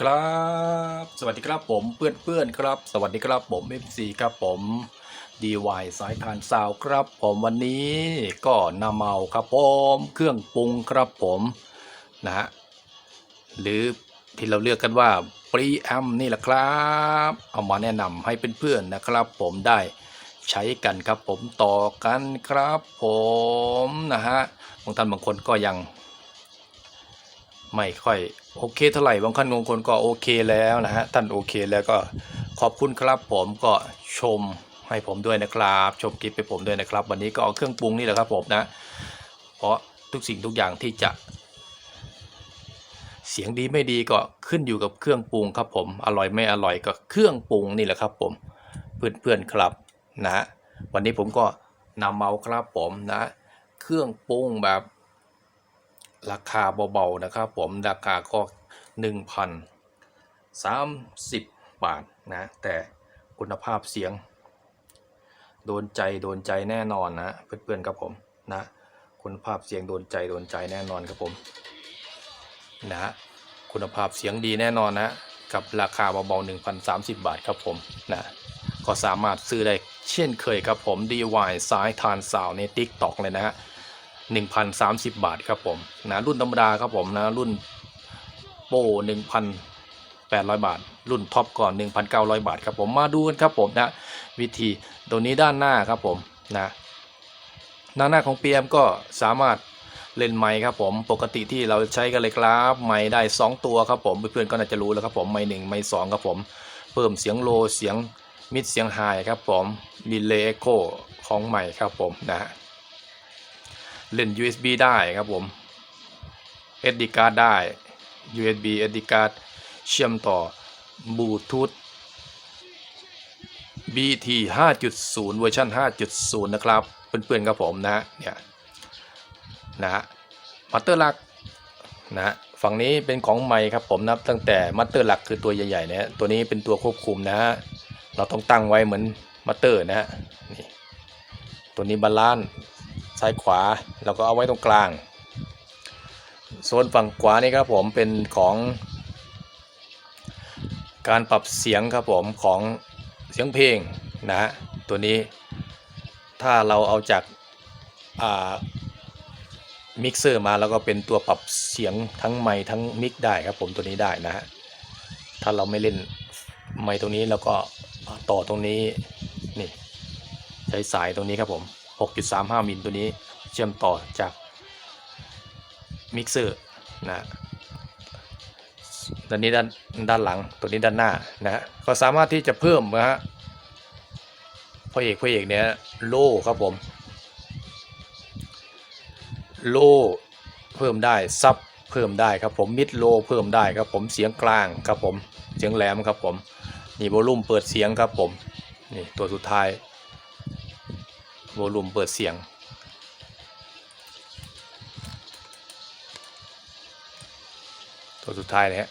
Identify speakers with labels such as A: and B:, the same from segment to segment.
A: ครับ สวัสดีครับผมเพื่อนๆครับ สวัสดีครับผม FC ครับผม DY สายทานซาวครับผมวันนี้ก็นำเอาครับผมเครื่องปรุงครับผมนะฮะหรือที่เราเรียกกันว่าปรีแอมนี่แหละครับ เอามาแนะนำให้เพื่อนๆนะครับ ผมได้ใช้กันครับผมต่อกันครับผมนะฮะบางท่านบางคนก็ยังไม่ค่อย โอเคเท่าไหร่บางท่านบางคนก็โอเคแล้วนะฮะท่านโอเคแล้วก็ขอบคุณครับผมก็ชมให้ผมด้วยนะครับ ชมคลิปไปผมด้วยนะครับ วันนี้ก็เอาเครื่องปรุงนี่แหละครับผมนะ เพราะทุกสิ่งทุกอย่างที่จะ เสียงดีไม่ดีก็ขึ้นอยู่กับเครื่องปรุงครับผมอร่อยไม่อร่อยก็เครื่องปรุงนี่แหละครับผมเพื่อนๆครับนะวันนี้ผมก็นำเมาครับผมนะ เครื่องปรุงแบบ ราคาเบาๆนะครับ ผมราคาก็1,030 บาทนะ แต่คุณภาพเสียง โดนใจโดนใจแน่นอนนะ เพื่อนๆครับผมนะคุณภาพเสียงโดนใจโดนใจแน่นอนครับผมนะฮะคุณภาพเสียงดีแน่นอนนะ กับราคาเบาๆ1,030 บาทครับผมนะก็สามารถซื้อได้เช่นเคยครับผม DIY สายทานสาวใน TikTok เลยนะฮะ 1,030 บาทครับผมนะรุ่นธรรมดาครับผมนะรุ่นโปร1,800 บาท รุ่นท็อปก่อน 1,900 บาทครับผมมาดูกันครับผมนะวิธีตัวนี้ด้านหน้าครับผมนะด้านหน้าของ PM ก็สามารถเล่นไมค์ครับผมปกติที่เราใช้กันเลยครับไมค์ได้ 2 ตัวครับผมเพื่อนๆก็น่าจะรู้แล้วครับผมไมค์หนึ่งไมค์สองครับผมเพิ่มเสียงโลเสียงมิดเสียงไฮครับผมดีเลย์เอ็โคของไมค์ครับผมนะฮะ เล่น USB ได้ครับผม SD card ได้ USB SD card เชื่อมต่อบลูทูธ BT 5.0 เวอร์ชัน5.0 นะครับ เพื่อนๆครับผมนะเนี่ยนะฮะมัตเตอร์ลักนะฮะฝั่งนี้เป็นของใหม่ครับผมนับตั้งแต่มัตเตอร์หลักคือตัวใหญ่ๆเนี่ยตัวนี้เป็นตัวควบคุมนะฮะเราต้องตั้งไว้เหมือนมัตเตอร์นะฮะนี่ตัวนี้บาลาน ซ้ายขวาเราก็เอาไว้ตรงกลางโซนฝั่งขวานี่ครับผมเป็นของการปรับเสียงครับผมของเสียงเพลงนะฮะตัวนี้ถ้าเราเอาจากมิกเซอร์มาแล้วก็เป็นตัวปรับเสียงทั้งไมค์ทั้งมิกได้ครับผมตัวนี้ได้นะฮะถ้าเราไม่เล่นไมค์ตรงนี้แล้วก็ต่อตรงนี้นี่ใช้สายตรงนี้ครับผม 6.35 มิลตัวนี้เชื่อมต่อจากมิกเซอร์นะด้านนี้ด้านด้านหลังตัวนี้ด้านหน้านะฮะก็สามารถที่จะเพิ่มนะฮะพระเอกพระเอกเนี่ยโล่ครับผม โล่เพิ่มได้ซับเพิ่มได้ครับผมมิดโลเพิ่มได้ครับผมเสียงกลางครับผมเสียงแหลมครับผมนี่โวลูมเปิดเสียงครับผมนี่ตัวสุดท้าย โวลูมเปิดเสียง ตัวสุดท้ายนะฮะ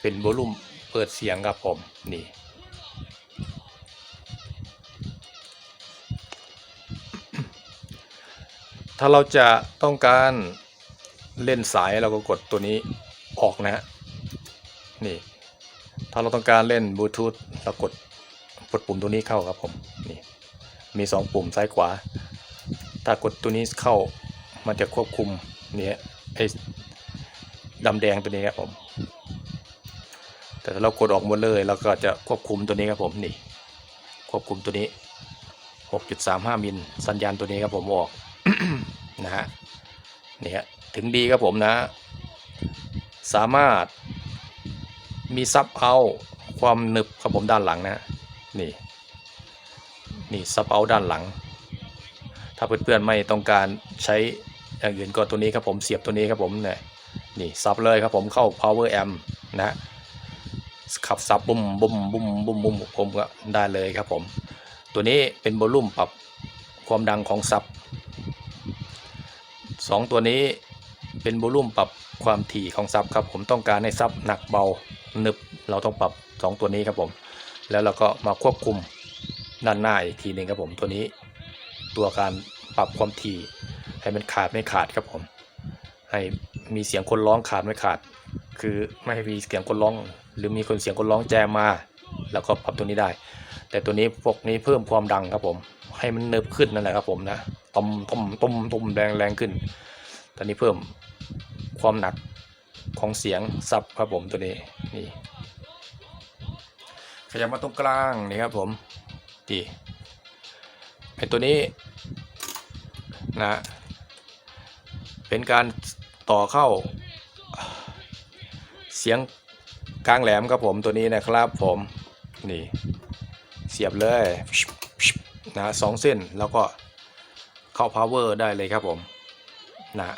A: เป็นโวลูมเปิดเสียงครับผมนี่ถ้าเราจะต้องการเล่นสายเราก็กดตัวนี้ออกนะฮะนี่ ถ้าเราต้องการเล่นบลูทูธเรากดกดปุ่มตัวนี้เข้าครับผม มี 2 ปุ่มซ้ายขวา ถ้ากดตัวนี้เข้ามันจะควบคุมเนี่ยไอ้ดำแดงตัวนี้ครับผม แต่ถ้าเรากดออกหมดเลยเราก็จะควบคุมตัวนี้ครับผมนี่ ควบคุมตัวนี้ 6.35 มิลสัญญาณตัวนี้ครับผมออกนะฮะนี่ฮะถึงดีครับผมนะ สามารถมีซับเอาความหนึบครับผมด้านหลังนะ นี่ นี่ซับเอาด้านหลัง ถ้าเพื่อนๆไม่ต้องการใช้อย่างอื่นก็ตัวนี้ครับผมเสียบตัวนี้ครับผมเนี่ยนี่ซับเลยครับผมเข้า power amp นะขับซับบุ้มบุ้มบุ้มบุ้มบุ้มผมก็ได้เลยครับผม ตัวนี้เป็นโวลูมปรับความดังของซับสองตัวนี้เป็นโวลูมปรับความถี่ของซับครับผมต้องการให้ซับหนักเบาหนึบเราต้องปรับสองตัวนี้ครับผม แล้วเราก็มาควบคุม ด้านหน้าอีกทีหนึ่งครับผมตัวนี้ตัวการปรับความถี่ให้มันขาดไม่ขาดครับผม ให้มีเสียงคนร้องขาดไม่ขาด คือไม่ให้มีเสียงคนร้อง หรือมีคนเสียงคนร้องแจมมา แล้วก็ปรับตัวนี้ได้ แต่ตัวนี้พวกนี้เพิ่มความดังครับผม ให้มันเนิบขึ้นนั่นแหละครับผมนะต้มต้มต้มต้มแรงแรงขึ้นตอนนี้เพิ่มความหนักของเสียงซับครับผมตัวนี้นี่ขยับมาตรงกลางนี่ครับผม ดีไอตัวนี้นะเป็นการต่อเข้าเสียงกลางแหลมครับผมตัวนี้นะครับผมนี่เสียบเลยนะสองเส้นแล้วก็เข้า power ได้เลยครับผมนะ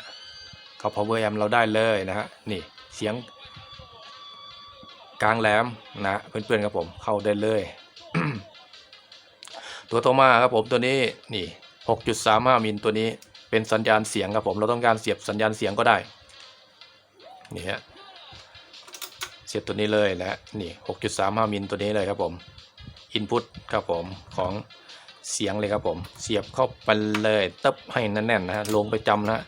A: เข้า power amp เราได้เลยนะฮะนี่เสียงกลางแหลมนะเพื่อนๆครับผมเข้าได้เลย ตัวต่อมาครับผมตัวนี้นี่ 6.35 มิลตัวนี้เป็นสัญญาณเสียงครับผมเราต้องการเสียบสัญญาณเสียงก็ได้นี่ฮะเสียบตัวนี้เลยนะนี่ 6.35 มิลตัวนี้เลยครับผมอินพุตครับผมของเสียงเลยครับผม เสียบเข้าไปเลยตึ๊บให้แน่นๆนะฮะลงไปจำนะฮะ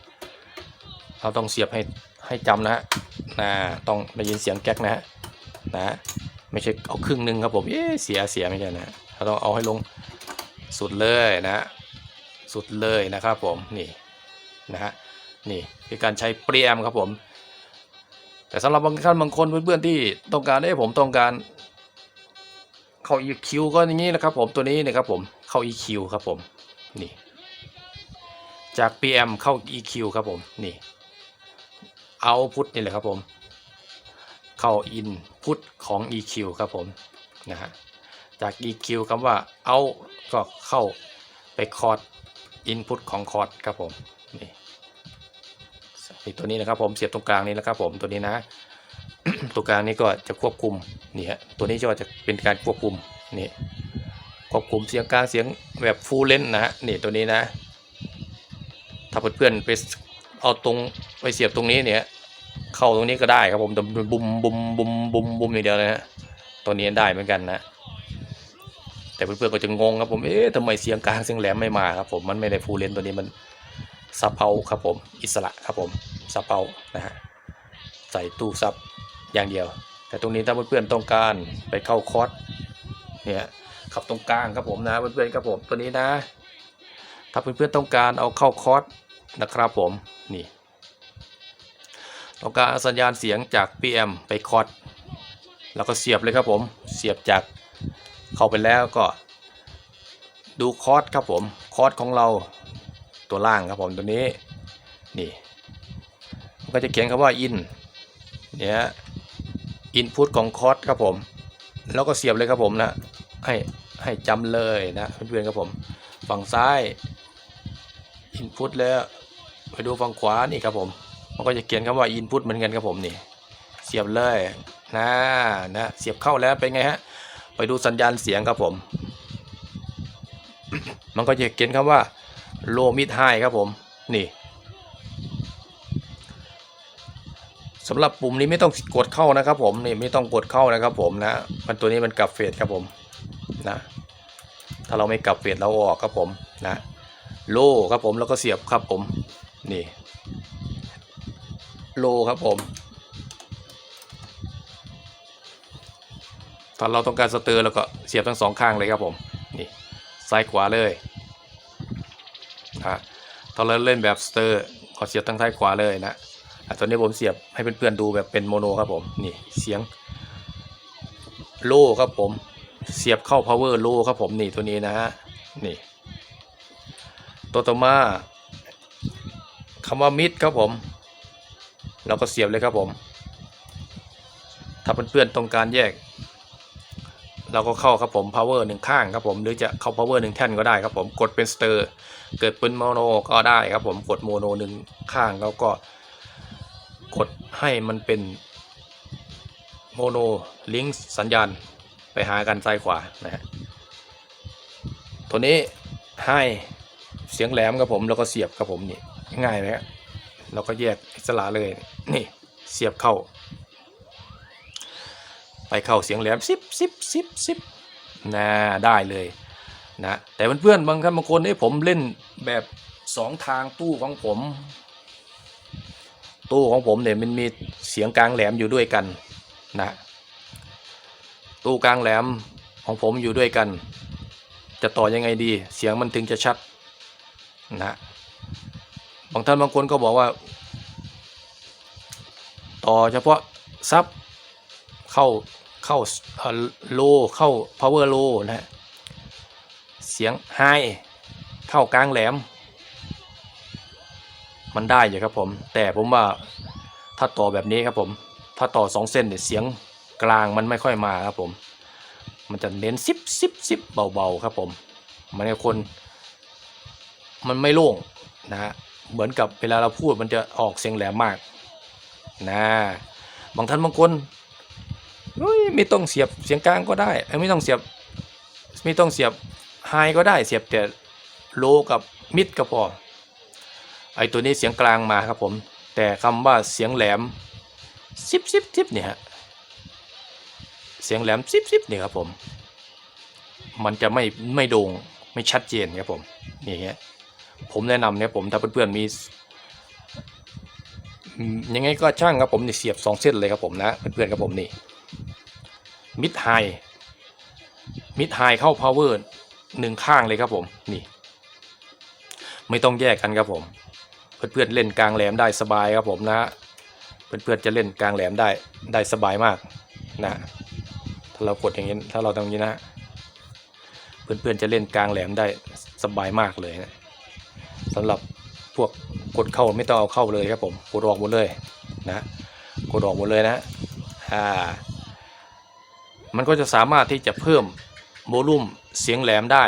A: เราต้องเสียบให้ให้จำนะฮะนะต้องได้ยินเสียงแก๊กนะฮะนะไม่ใช่เอาครึ่งหนึ่งครับผมเอ๊เสียเสียไม่ใช่นะเราต้องเอาให้ลง สุดเลยนะฮะสุดเลยนะครับผมนี่นะฮะนี่คือการใช้เปรียมครับผม แต่สำหรับบางท่านบางคนเพื่อนๆที่ต้องการให้ผมต้องการเข้า EQ ก็อย่างนี้นะครับผมตัวนี้นะครับผมเข้า EQ ครับผมนี่จาก PM เข้า EQ ครับผมนี่เอาพุทนี่แหละครับผมเข้า Input ของ EQ ครับผมนะฮะจาก EQ คำว่าเอา ก็เข้าไปคอร์ด Input ของคอร์ดครับผมนี่นี่ตัวนี้นะครับผมเสียบตรงกลางนี้นะครับผมตัวนี้นะ ตัวกลางนี้ก็จะควบคุมนี่ฮะตัวนี้จะจะเป็นการควบคุมนี่ควบคุมเสียงกลางเสียงแบบฟูลเลนนะฮะนี่ตัวนี้นะ ถ้าเพื่อนๆไปเอาตรงไปเสียบตรงนี้เนี่ยเข้าตรงนี้ก็ได้ครับผมแต่บุมบุมบุมบุมบุมอย่างเดียวเลยฮะตัวนี้ได้เหมือนกันนะ แต่เพื่อนๆก็จะงงครับผม เอ๊ะทำไมเสียงกลางเสียงแหลมไม่มาครับผม มันไม่ได้ฟูลเลนตัวนี้มันซับเปาครับผม อิสระครับผมซับเปานะฮะ ใส่ตู้ซับอย่างเดียว แต่ตรงนี้ถ้าเพื่อนๆต้องการไปเข้าคอร์สเนี่ยขับตรงกลางครับผมนะเพื่อนๆครับผมตัวนี้นะ ถ้าเพื่อนๆต้องการเอาเข้าคอร์สนะครับผมนี่ต้องการสัญญาณเสียงจาก PM ไปคอร์สแล้วก็เสียบเลยครับผม เสียบจาก เข้าไปแล้วก็ ดูคอร์สครับผมคอร์สของเราตัวล่างครับผมตัวนี้นี่มันก็จะเขียนคำว่า in เนี่ย input ของคอร์สครับผม แล้วก็เสียบเลยครับผมนะให้ให้จำเลยนะเพื่อนๆครับผม ฝั่งซ้าย input แล้วไปดูฝั่งขวานี่ครับผมมันก็จะเขียนคำว่า input เหมือนกันครับผมนี่ เสียบเลยนะนะเสียบเข้าแล้วเป็นไงฮะ ไปดูสัญญาณเสียงครับผม มันก็จะเขียนคำว่า low mid high ครับผม นี่สำหรับปุ่มนี้ไม่ต้องกดเข้านะครับ ผมนี่ไม่ต้องกดเข้านะครับ ผมนะมันตัวนี้มันกลับเฟสครับผมนะถ้าเราไม่กลับเฟสเราออกครับผมนะโลครับผมแล้วก็เสียบครับผมนี่โลครับผม ถ้าเราต้องการสเตอร์แล้วก็เสียบทั้งสองข้างเลยครับผมนี่ซ้ายขวาเลยนะถ้าเราเล่นแบบสเตอร์ก็เสียบทั้งซ้ายขวาเลยนะอะตอนนี้ผมเสียบให้เพื่อนๆดูแบบเป็นโมโนครับผมนี่เสียงโล่ครับผมเสียบเข้า power โลครับผมนี่ตัวนี้นะฮะนี่ตัวต่อมาคำว่ามิดครับผม เราก็เสียบเลยครับผม ถ้าเพื่อนๆต้องการแยก เราก็เข้าครับผม power หนึ่งข้างครับผมหรือจะเข้า power หนึ่งแท่นก็ได้ครับผมกดเป็นสเตอร์เกิดเป็นโมโนก็ได้ครับผมกดโมโนหนึ่งข้างแล้วก็ กดให้มันเป็นโมโนลิงก์สัญญาณไปหากันซ้ายขวานะฮะตัวนี้ให้เสียงแหลมครับผมแล้วก็เสียบครับผมนี่ง่ายไหมฮะเราก็แยกอิสระเลยนี่เสียบเข้า ไปเข้าเสียงแหลมซิบซิบซิบซิบนะได้เลยนะแต่เพื่อนๆบางท่านบางคนนี่ผมเล่นแบบสองทางตู้ของผมตตู้ของผมเนี่ยมันมีเสียงกลางแหลมอยู่ด้วยกันนะตู้กลางแหลมของผมอยู่ด้วยกัน จะต่อยังไงดี เสียงมันถึงจะชัดนะบางท่านบางคนก็บอกว่า ต่อเฉพาะซับเข้า เข้าโลเข้า power low นะฮะเสียงไฮเข้ากลางแหลม มันได้อยู่ครับผม แต่ผมว่าถ้าต่อแบบนี้ครับผม ถ้าต่อสองเส้นเนี่ยเสียงกลางมันไม่ค่อยมาครับผม มันจะเน้นซิบซิบซิบเบาๆครับผม มันคน มันไม่โล่งนะฮะ เหมือนกับเวลาเราพูดมันจะออกเสียงแหลมมากนะ บางท่านบางคน ไม่ต้องเสียบเสียงกลางก็ได้ไม่ต้องเสียบไม่ต้องเสียบไฮก็ได้เสียบแต่โลกับมิดก็พอไอตัวนี้เสียงกลางมาครับผม แต่คำว่าเสียงแหลมซิบซิบซิบเนี่ยฮะเสียงแหลมซิบซิบเนี่ยครับผม มันจะไม่ไม่โด่งไม่ชัดเจนครับผมนี่ฮะผมแนะนำเนี่ยผมถ้าเพื่อนๆมียังไงก็ช่างครับผมนี่เสียบสองเส้นเลยครับผมนะเพื่อนๆครับผมนี่ มิดไฮมิดไฮเข้าพาวเวอร์หนึ่งข้างเลยครับผมนี่ไม่ต้องแยกกันครับผม เพื่อนๆเล่นกลางแหลมได้สบายครับผมนะเพื่อนๆจะเล่นกลางแหลมได้ได้สบายมากนะถ้าเรากดอย่างนี้ถ้าเราทำอย่างนี้นะเพื่อนๆจะเล่นกลางแหลมได้สบายมากเลยนะสำหรับพวกกดเข้าไม่ต้องเอาเข้าเลยครับผมกดออกหมดเลยนะกดออกหมดเลยนะอ่า มันก็จะสามารถที่จะเพิ่มโวลูมเสียงแหลมได้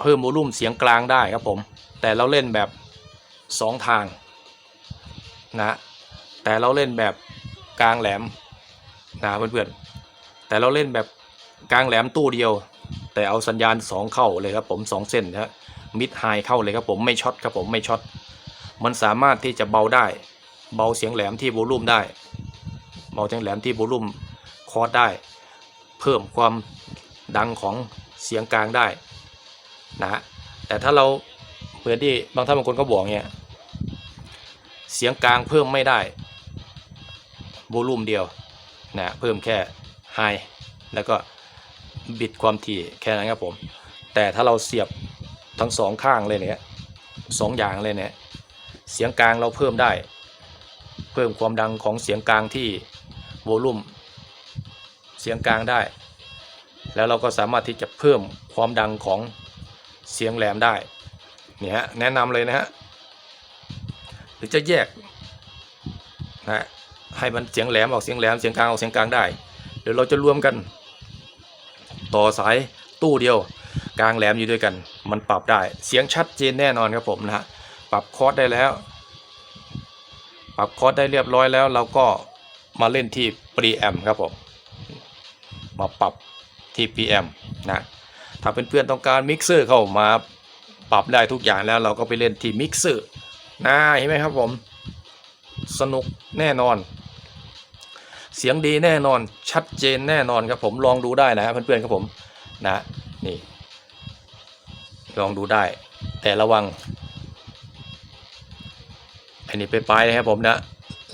A: เพิ่มโวลูมเสียงกลางได้ครับผม แต่เราเล่นแบบสองทางนะแต่เราเล่นแบบกลางแหลมนะเพื่อนๆแต่เราเล่นแบบกลางแหลมตู้เดียว แต่เอาสัญญาณสองเข้าเลยครับผมสองเส้นนะมิดไฮเข้าเลยครับผมไม่ช็อตครับผมไม่ช็อตมันสามารถที่จะเบาได้ เบาเสียงแหลมที่โวลูมได้ เบาเสียงแหลมที่โวลูม คอร์ดได้ เพิ่มความดังของเสียงกลางได้นะฮะแต่ถ้าเราเหมือนที่บางท่านบางคนก็บอกเนี่ยเสียงกลางเพิ่มไม่ได้โวลูมเดียวนะเพิ่มแค่ไฮแล้วก็บิดความถี่แค่นั้นครับผม แต่ถ้าเราเสียบทั้งสองข้างเลยเนี่ยสองอย่างเลยเนี่ยเสียงกลางเราเพิ่มได้ เพิ่มความดังของเสียงกลางที่โวลูม เสียงกลางได้ แล้วเราก็สามารถที่จะเพิ่มความดังของเสียงแหลมได้เนี่ยฮะแนะนำเลยนะฮะหรือจะแยกนะให้มันเสียงแหลมออกเสียงแหลมเสียงกลางออกเสียงกลางได้เดี๋ยวเราจะรวมกัน ต่อสายตู้เดียว กลางแหลมอยู่ด้วยกัน มันปรับได้เสียงชัดเจนแน่นอนครับผมนะฮะปรับคอร์ดได้แล้ว ปรับคอร์ดได้เรียบร้อยแล้ว เราก็มาเล่นที่ preamp ครับผม มาปรับที่ preamp นะถ้าเพื่อนๆต้องการมิกเซอร์เข้ามาปรับได้ทุกอย่างแล้วเราก็ไปเล่นที่มิกเซอร์นะเห็นไหมครับผม สนุกแน่นอน เสียงดีแน่นอนชัดเจนแน่นอนครับผมลองดูได้นะเพื่อนๆครับผมนะนี่ ลองดูได้ แต่ระวัง อันนี้ไปปลายนะครับผมนะ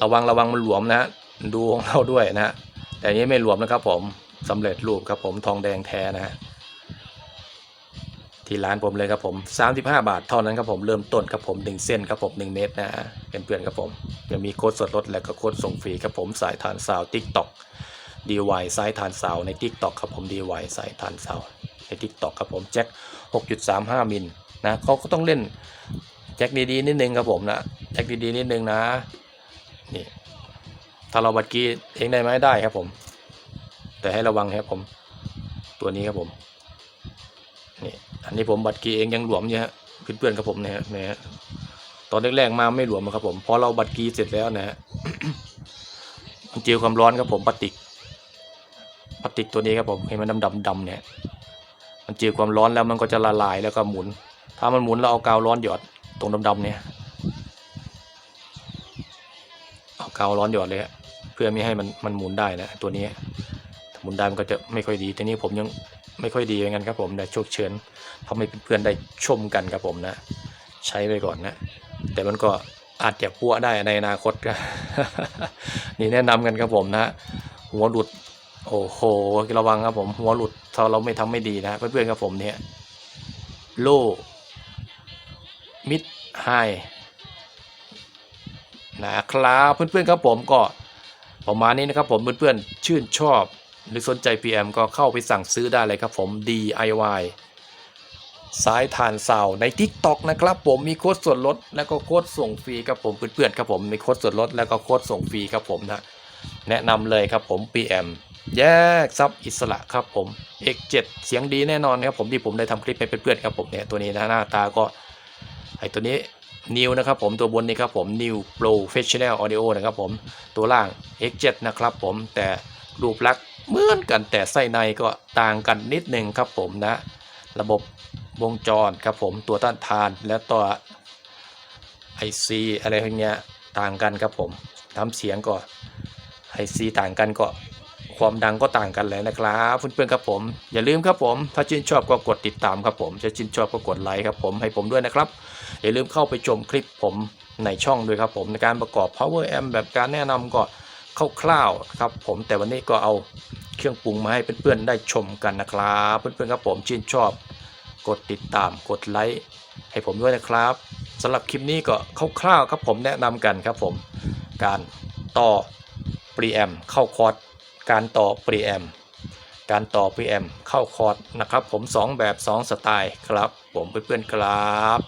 A: ระวังระวังมันหลวมนะดูของเราด้วยนะแต่อันนี้ไม่หลวมนะครับผม สำเร็จรูปครับผมทองแดงแท้นะที่ร้านผมเลยครับผม 35 บาทเท่านั้นครับผมเริ่มต้นครับผม 1 เส้นครับผม 1 เมตรนะเป็นเพื่อนๆครับผมยังมีโค้ดส่วนลดและก็โค้ดส่งฟรีครับผมสายทานซาวติ๊กต็อกดีวายสายทานซาวในติ๊กต็อกครับผมดีวายสายทานซาวในติ๊กต็อกครับผมแจ็ค 6.35 มิลนะเขาก็ต้องเล่นแจ็คดีๆนิดนึงครับผมนะแจ็คดีๆนิดนึงนะนี่ถ้าเราบัดกี้เองได้ไหมได้ครับผม แต่ให้ระวังครับผม ตัวนี้ครับผมนี่อันนี้ผมบัดกีเองยังหลวมอยู่ฮะเพื่อนๆครับผมเนี่ยฮะฮะตอนแรกๆมาไม่หลวมครับผมพอเราบัดกีเสร็จแล้วนะฮะมันเจลความร้อนครับผมพลาสติกพลาสติกตัวนี้ครับผมเห็นมันดำๆดำเนี่ยมันเจอความร้อนแล้วมันก็จะละลายแล้วก็หมุน ถ้ามันหมุนเราเอากาวร้อนหยอดตรงดำๆเนี่ยเอากาวร้อนหยอดเลยฮะเพื่อไม่ให้มันมันหมุนได้นะตัวนี้ มุนได้มันก็จะไม่ค่อยดีทีนี้ผมยังไม่ค่อยดีเหมือนกันครับผมแต่โชคเชิญทำให้เพื่อนๆได้ชมกันครับผมนะ ใช้ไปก่อนนะ แต่มันก็อาจจะพัวได้ในอนาคตก็นี่แนะนำกันครับผมนะ หัวหลุด โอ้โหระวังครับผมหัวหลุดถ้าเราไม่ทำไม่ดีนะเพื่อนๆครับผมเนี่ยโลมิดไฮนะครับเพื่อนๆครับผมก็ประมาณนี้นะครับผมเพื่อนๆชื่นชอบ หรือสนใจ PM ก็เข้าไปสั่งซื้อได้เลยครับผม DIY สายทานเสาใน TikTok นะครับผมมีโค้ดส่วนลดแล้วก็โค้ดส่งฟรีครับผมเพื่อนๆครับผมมีโค้ดส่วนลดแล้วก็โค้ดส่งฟรีครับผมนะแนะนำเลยครับผม PM แยกซับอิสระครับผม X7 เสียงดีแน่นอนครับผมที่ผมได้ทำคลิปให้เพื่อนๆครับผมเนี่ยตัวนี้นะหน้าตาก็ไอตัวนี้ New นะครับผมตัวบนนี้ครับผม New Professional Audio นะครับผมตัวล่าง X7 นะครับผมแต่รูปลักษณ์ เหมือนกันแต่ไส้ในก็ต่างกันนิดนึงครับผมนะ ระบบวงจรครับผมตัวต้านทานและตัว IC อะไรพวกเนี้ยต่างกันครับผมทำเสียงก็ IC ต่างกันก็ความดังก็ต่างกันเลยนะครับเพื่อนๆครับผม อย่าลืมครับผม ถ้าชื่นชอบก็กดติดตามครับผมจะชื่นชอบก็กดไลค์ครับผมให้ผมด้วยนะครับ อย่าลืมเข้าไปชมคลิปผมในช่องด้วยครับผมในการประกอบ power amp แบบการแนะนำก็คร่าวๆครับผมแต่วันนี้ก็เอา เครื่องปรุงมาให้เพื่อนๆได้ชมกันนะครับ เพื่อนๆครับผมชื่นชอบ กดติดตามกดไลค์ให้ผมด้วยนะครับสำหรับคลิปนี้ก็คร่าวๆครับผมแนะนำกันครับผม การต่อปรีแอมเข้าคอร์สการต่อปรีแอมการต่อปรีแอมเข้าคอร์สนะครับ ผม 2 แบบ 2 สไตล์ครับ ผมเพื่อนๆครับ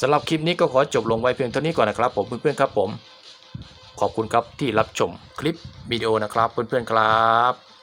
A: สำหรับคลิปนี้ก็ขอจบลงไว้เพียงเท่านี้ก่อนนะครับ ผมเพื่อนๆครับผม ขอบคุณครับที่รับชมคลิปวิดีโอนะครับ เพื่อนๆครับ